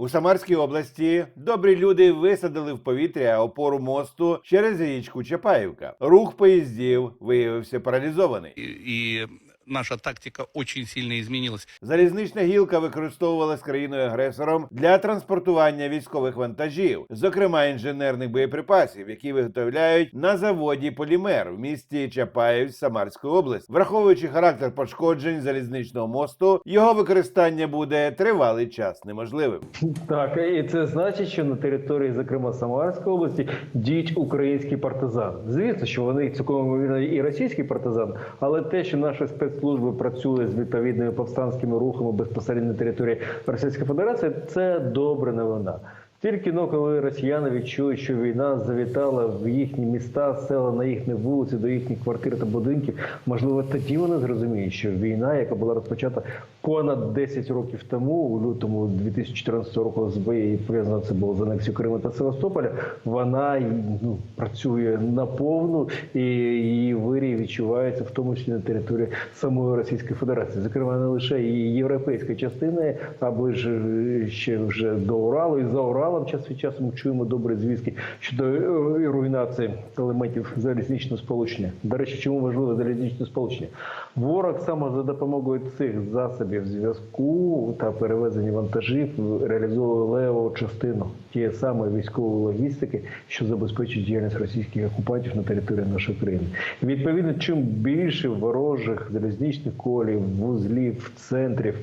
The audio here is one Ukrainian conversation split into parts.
У Самарській області добрі люди висадили в повітря опору мосту через річку Чапаївка. Рух поїздів виявився паралізований. І, и наша тактика очень сильно изменилась. Залізнична гілка використовувалась країною-агресором для транспортування військових вантажів, зокрема інженерних боєприпасів, які виготовляють на заводі Полімер в місті Чапаїв Самарської області. Враховуючи характер пошкоджень залізничного мосту, його використання буде тривалий час неможливим. Так, і це значить, що на території, зокрема Самарської області, діють українські партизани. Звісно, що вони цілком ймовірно і російські партизани, але те, що наші спецслужби працює з відповідними повстанськими рухами безпосередньо на території Російської Федерації, це добра новина. Тільки ну, коли росіяни відчують, що війна завітала в їхні міста, села, на їхні вулиці, до їхніх квартир та будинків, можливо, тоді вони зрозуміють, що війна, яка була розпочата понад 10 років тому, у лютому 2014 року з бої пов'язано це було з анексією Криму та Севастополя, вона ну, працює наповну і її вирій відчувається в тому числі на території самої Російської Федерації, зокрема не лише її європейської частини, а ближче ще вже до Уралу і за Уралом час від часу ми чуємо добрі звістки щодо е, руйнації елементів залізничного сполучення. До речі, чому важливе залізничне сполучення? Ворог саме за допомогою цих засобів зв'язку та перевезення вантажів реалізовує леву частину тієї самої військової логістики, що забезпечує діяльність російських окупантів на території нашої країни. І, Відповідно, чим більше ворожих залізничних колів, вузлів, центрів.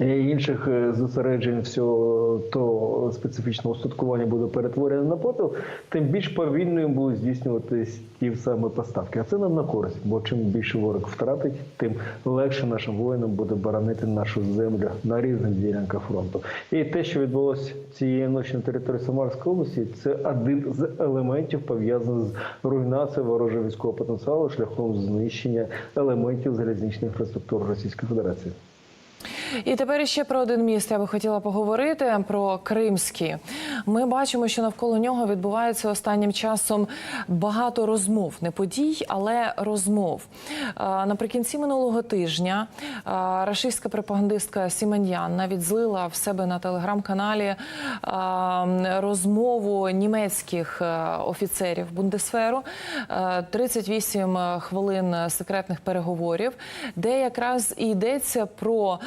Інших е, зосереджень всього того специфічного устаткування буде перетворено на попіл, тим більш повільною будуть здійснюватись ті саме поставки. А це нам на користь, бо чим більше ворог втратить, тим легше нашим воїнам буде боронити нашу землю на різних ділянках фронту. І те, що відбулося цієї ночі на території Самарської області, це один з елементів пов'язаний з руйнацією ворожого військового потенціалу шляхом знищення елементів залізничної інфраструктури Російської Федерації. І тепер ще про один міст я би хотіла поговорити про Кримський. Ми бачимо, що навколо нього відбувається останнім часом багато розмов, не подій, але розмов. Наприкінці минулого тижня рашистська пропагандистка Сіменян навіть злила в себе на телеграм-каналі розмову німецьких офіцерів Бундесферу. А, 38 хвилин секретних переговорів, де якраз і йдеться про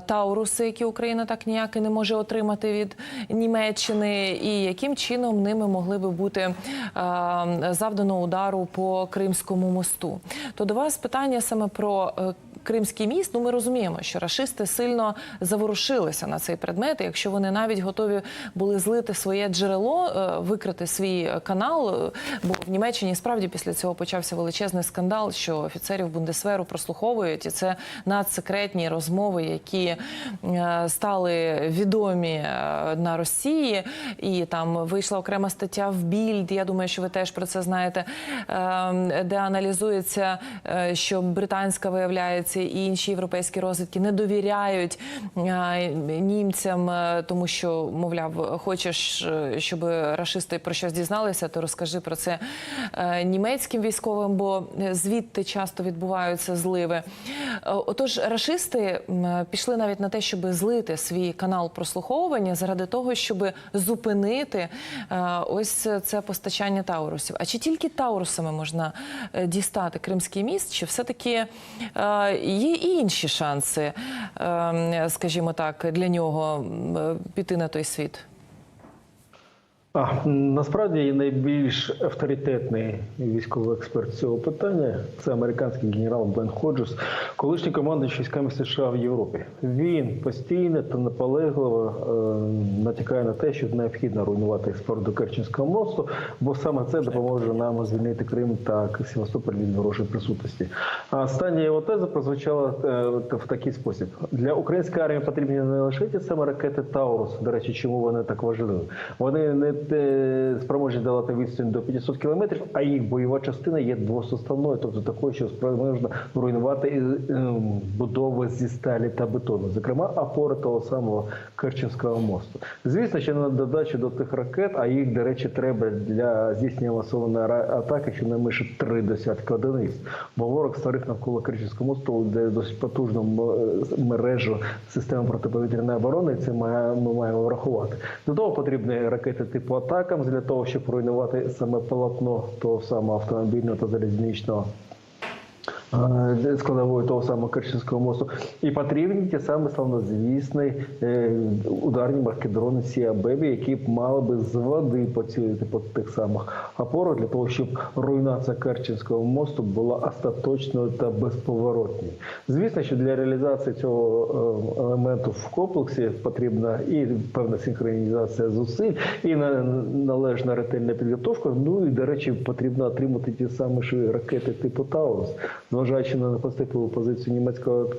Тауруси, які Україна так ніяк і не може отримати від Німеччини, і яким чином ними могли би бути а, завдано удару по Кримському мосту. То до вас питання саме про. Кримський міст, ну ми розуміємо, що рашисти сильно заворушилися на цей предмет. і Якщо вони навіть готові були злити своє джерело, е, викрити свій канал, е, бо в Німеччині справді після цього почався величезний скандал, що офіцерів Бундесверу прослуховують, і це надсекретні розмови, які е, стали відомі на Росії. І там вийшла окрема стаття в Більд. Я думаю, що ви теж про це знаєте, е, де аналізується, що британська виявляється і інші європейські розвідки не довіряють е, німцям, е, тому що, мовляв, хочеш, е, щоб рашисти про щось дізналися, то розкажи про це німецьким військовим, бо звідти часто відбуваються зливи. Отож, рашисти пішли навіть на те, щоб злити свій канал прослуховування заради того, щоб зупинити ось це постачання таурусів. А чи тільки таурусами можна дістати Кримський міст? Чи все-таки е, є і інші шанси, е, скажімо так, для нього е, піти на той світ? А, насправді найбільш авторитетний військовий експерт цього питання це американський генерал Бен Ходжес, колишній командуючий військами США в Європі. Він постійно та наполегливо е, натякає на те, що необхідно руйнувати експорт до Керченського мосту, бо саме це допоможе нам звільнити Крим та Севастополь від ворожої присутності. А остання його теза прозвучала е, в такий спосіб: для української армії потрібні не лише ті саме ракети Таурус. До речі, чому вони так важливі? Вони не е, спроможні долати відстань до 500 кілометрів, а їх бойова частина є двосоставною, тобто такою, що спроможна руйнувати е, е, будови зі сталі та бетону, зокрема опори того самого Керченського мосту. Звісно, що на додачу до тих ракет, а їх, до речі, треба для здійснення масованої атаки щонайменше три десятки одиниць. Бо ворог створив навколо Керченського мосту, де досить потужну мережу системи протиповітряної оборони. Це ми маємо врахувати. До того потрібні ракети типу атакам для того, щоб руйнувати саме полотно того самого автомобільного та залізничного складової того самого Керченського мосту. І потрібні ті самі славнозвісні е, ударні маркедрони Сіабебі, які б мали би з води поцілити по тих самих опорах для того, щоб руйнація Керченського мосту була остаточною та безповоротною. Звісно, що для реалізації цього е, елементу в комплексі потрібна і певна синхронізація зусиль, і на- належна ретельна підготовка. Ну і до речі, потрібно отримати ті самі ракети типу Таурус. Зважаючи на поступливу позицію німецького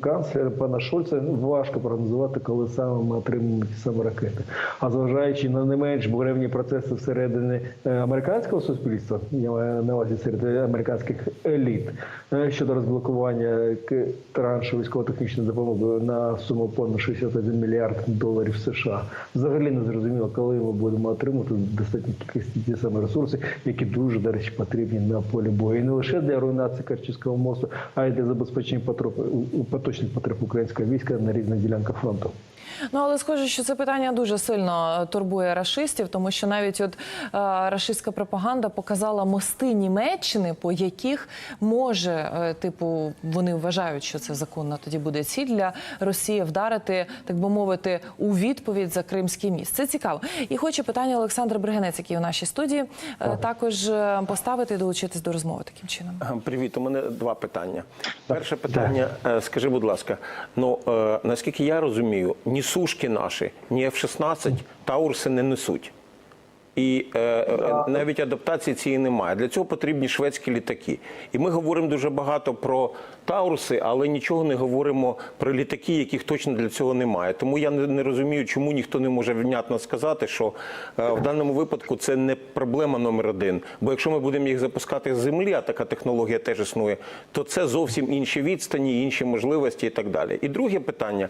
канцлера пана Шольца, ну, важко прогнозувати, коли саме ми отримаємо ті самі ракети. А зважаючи на не менш буревні процеси всередині е, американського суспільства, я маю на увазі серед американських еліт е, щодо розблокування траншу військово-технічної допомоги на суму понад 61 мільярд доларів США. Взагалі не зрозуміло, коли ми будемо отримати достатньо кількості ті самі ресурси, які дуже, до речі, потрібні на полі бою. І не лише для руйнації Керченського мосту, а й для забезпечення потреб, поточних потреб українського війська на різних ділянках фронту. Ну але схоже, що це питання дуже сильно е, турбує рашистів, тому що навіть от е, рашистська пропаганда показала мости Німеччини, по яких може, е, типу, вони вважають, що це законно. Тоді буде ціль для Росії вдарити, так би мовити, у відповідь за Кримський міст. Це цікаво. І хочу питання Олександра Бригенець, який у нашій студії, е, також е, поставити і долучитись до розмови таким чином. Привіт, у мене два питання. Перше питання, е, скажи, будь ласка, ну е, наскільки я розумію, ні сушки наші, ні F-16 Таурси не несуть. І е, е, навіть адаптації цієї немає. Для цього потрібні шведські літаки. І ми говоримо дуже багато про Тауруси, але нічого не говоримо про літаки, яких точно для цього немає. Тому я не, не розумію, чому ніхто не може внятно сказати, що е, в даному випадку це не проблема номер один. Бо якщо ми будемо їх запускати з землі, а така технологія теж існує, то це зовсім інші відстані, інші можливості і так далі. І друге питання: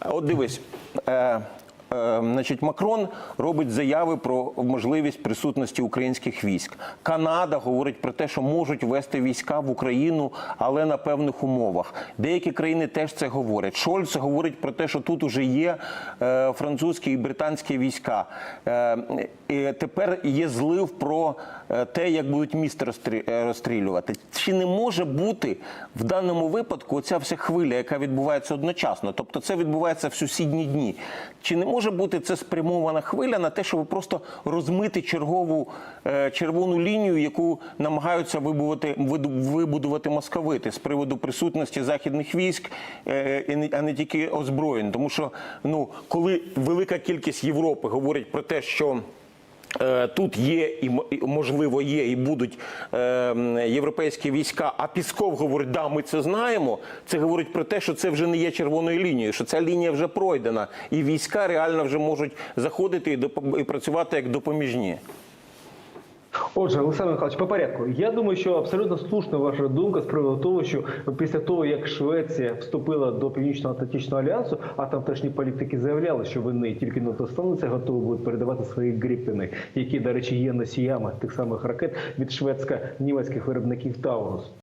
от дивись. Е, Е, Значить, Макрон робить заяви про можливість присутності українських військ. Канада говорить про те, що можуть вести війська в Україну, але на певних умовах. Деякі країни теж це говорять. Шольц говорить про те, що тут уже є е, французькі і британські війська. Е, і тепер є злив про е, те, як будуть розстрі- е, розстрілювати. Чи не може бути в даному випадку оця вся хвиля, яка відбувається одночасно? Тобто це відбувається в сусідні дні. Чи не може бути це спрямована хвиля на те, щоб просто розмити чергову е, червону лінію, яку намагаються вибувати, вибудувати московити з приводу присутності західних військ, е, а не тільки озброєнь? Тому що ну, коли велика кількість Європи говорить про те, що Тут є і можливо є і будуть е, європейські війська. А Пісков говорить, да, ми це знаємо. Це говорить про те, що це вже не є червоною лінією, що ця лінія вже пройдена, і війська реально вже можуть заходити і працювати як допоміжні. Отже, Олександр Михайлович, по порядку. Я думаю, що абсолютно слушна ваша думка з приводу того, що після того, як Швеція вступила до Північно-Атлантичного альянсу, а там тамтешні політики заявляли, що вони тільки на то стануться, готові будуть передавати свої гріпини, які, до речі, є носіями тих самих ракет від шведсько-німецьких виробників Таурус.